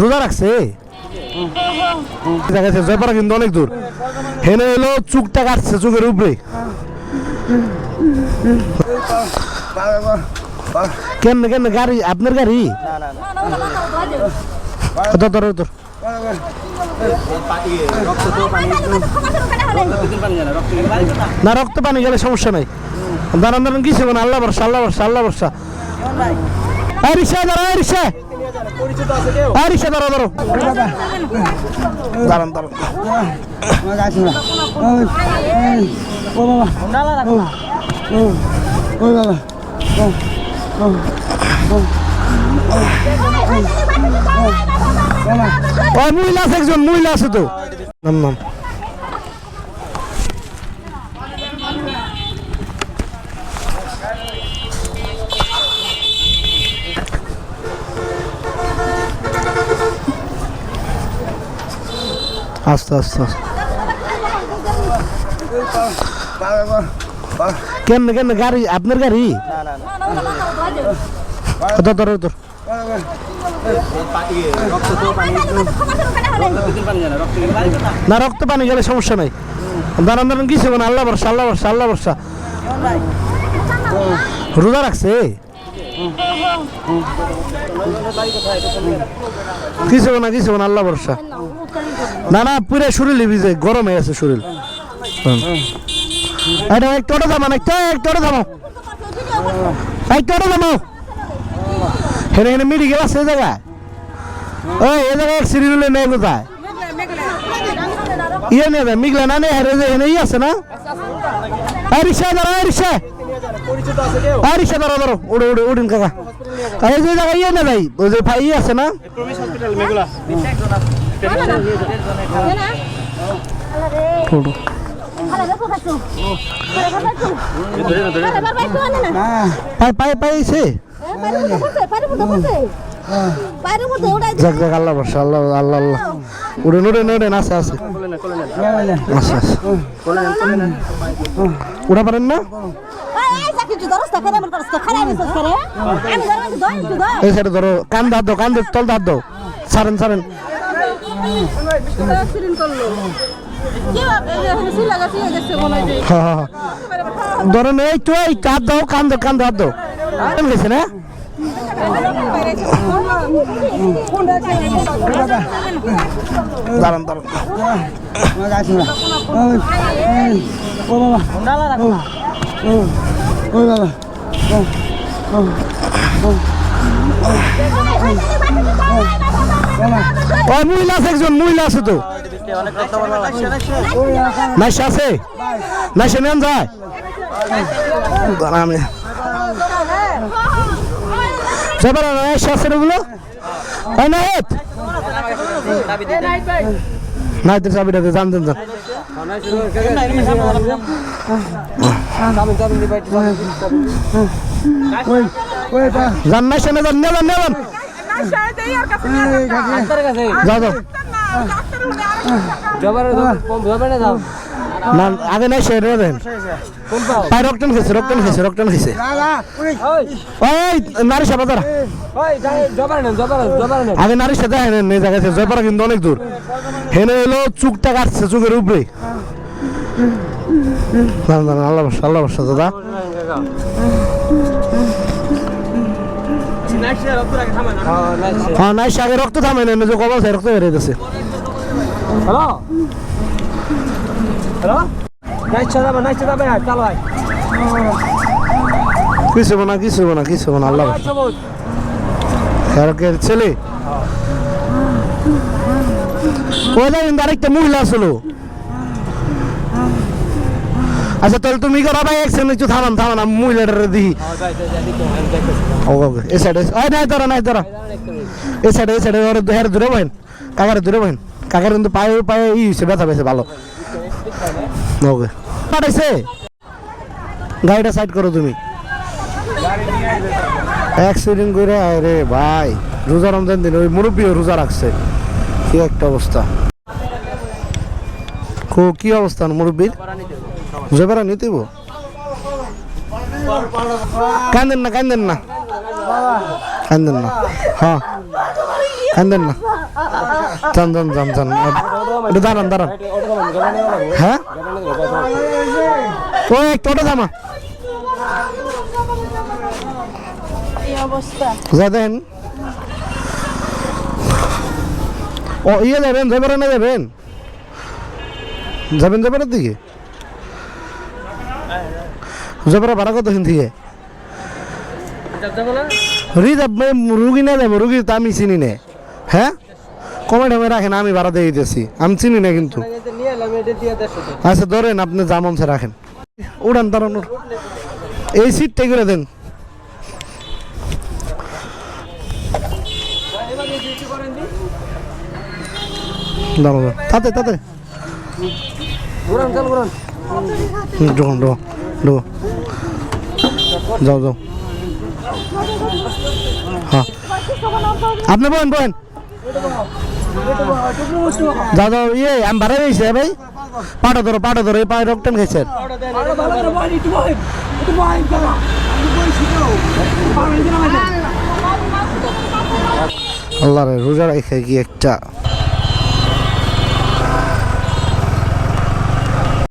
রোজা রাখছে? দেখা জয়পাড়া কিন্তু অনেক দূর। হেনে এলো, চুকটা কাটছে চুকের উপরে। কেমনে কেমনে, গাড়ি? আপনার গাড়ি? ধর না, রক্ত পানি গেলে সমস্যা নাই। দাঁড়ান দাঁড়ান কিছু আল্লাহ বর্ষা আল্লাহ বর্ষা আল্লাহ বর্ষা রিক্সা দাঁড়া রিক্সা রিক্সা দাঁড়া ধরো। দাঁড়ান দাঁড়ান। মহিলা আছে একজন মহিলা আছে তো। নাম নাম। আস্তে আস্তে কেমনে কেমনে, গাড়ি, আপনার গাড়ি? ধর ধর না, রক্ত পানি গেলে সমস্যা নাই। দাঁড়ান দাঁড়ান, কিছু না, আল্লাহ বর্ষা আল্লাহ বর্ষা আল্লাহ বর্ষা রোজা রাখছে? কিছু না কিছু না? আল্লাহ বর্ষা না না, পুরে শরীর ভিজে গরম আছে শরীর। এটা একটু ওটা থামান একটু একটু ওটা থামো একটু ওটা থামো হেনে হেনে মেডিকেল আছে এই জায়গায়? ওই, এই জায়গায় অ্যাক্সিডেন্ট হলে নেই কোথায়? ইয়ে নেবে, মিগলা না নেই হেরে যে, হেনে ই আছে না? রিক্সা এই রিক্সা এই রিক্সা ধরো ধরো উড়ে উড়ে উড়িন কাকা। এই যে জায়গায় ইয়ে নেবে ওই যে ভাই আছে না? যাক যাক আল্লাহ বর্ষা আল্লাহ আল্লাহ আল্লাহ। উড়েন উড়েন উড়েন আছে আছে। আছে উড়া পারেন না? এই সাইডে ধরো কান দাঁত দাও কান তল দাঁত দাও হ্যাঁ হ্যাঁ হ্যাঁ। ধরেন এই তো এই হাত দাও কান দাও কান দাও হাত দাও গেছে না দাঁড়ান দাঁড়ান মহিলা আছে একজন মহিলা আছে তো। আছে? নাইসা যায়। আমি সেবার নাইসা আছে নাইত নাইতের চাবিটা জান দেন যান যান। না নে যান নেবেন নেবেন যাও যাও। না, আগে নাই সে দেন পাই রক্তন খেয়েছে রক্তন খেয়েছে রক্তন খেয়েছে ওই নারী সাবা তারা আগে নারী সাথে হেনে নিয়ে জায়গাছে জয়পাড়া কিন্তু অনেক দূর। হেনে এলো চুকটা কাটছে, চুকের উপরে। আল্লাহ দাদা। হ্যাঁ নাই আগে রক্ত থামে না যে রক্ত বেরিয়ে গেছে। কিছু না কিছু না কিছু না আল্লাহ ছেলে। ওই আরেকটা মহিলা আসলো। আচ্ছা তাহলে তুমি করো ভাই এক সেকেন্ড একটু থামান থামান আমি মহিলাটারে দিই ওকে সাইডে ওই নাই ধরো নাই ধরো। এই সাইডে এই সাইডে ওর হের দূরে বহেন। কাকারে দূরে বহেন। কাকার কিন্তু পায়ে পায়ে ই হয়েছে ব্যথা পেয়েছে ভালো। ওকে পাঠাইছে? গাড়িটা সাইড করো তুমি। অ্যাক্সিডেন্ট করে আরে ভাই, রোজা রমজান দিন, ওই মুরব্বীও রোজা রাখছে। কি একটা অবস্থা। কো অবস্থা, মুরব্বীর? জেবারা নিতেব কান্দেন না কান্দেন না। কান্দেন না। হ্যাঁ। কান্দেন না। যান যান যান যান। একটু দাঁড়ান দাঁড়ান। হ্যাঁ? ও একটু ওটা ও ইয়ে যাবেন জেবারে না যাবেন? যাবেন জেবারের দিকে? জেবারে ভাড়া কত থেকে? রিজার্ভ রুগী না যাব রুগী তো আমি চিনি না। হ্যাঁ? কমে রাখেন, আমি ভাড়া দিয়ে দিতেছি। আমি চিনি না কিন্তু। আচ্ছা ধরেন আপনি জামন সে রাখেন। উড়ান দাঁড়ান উড়। এই সিটটা করে দেন। তাতে তাতে। যাও যাও। হ্যাঁ। আপনি বলেন বলেন। যাও ইয়ে আমি ভাড়া দিয়েছি ভাই। পাটা ধরো পাটা ধরো পায়ে রকটেন গেছে আল্লাহ রোজা রাখে কি একটা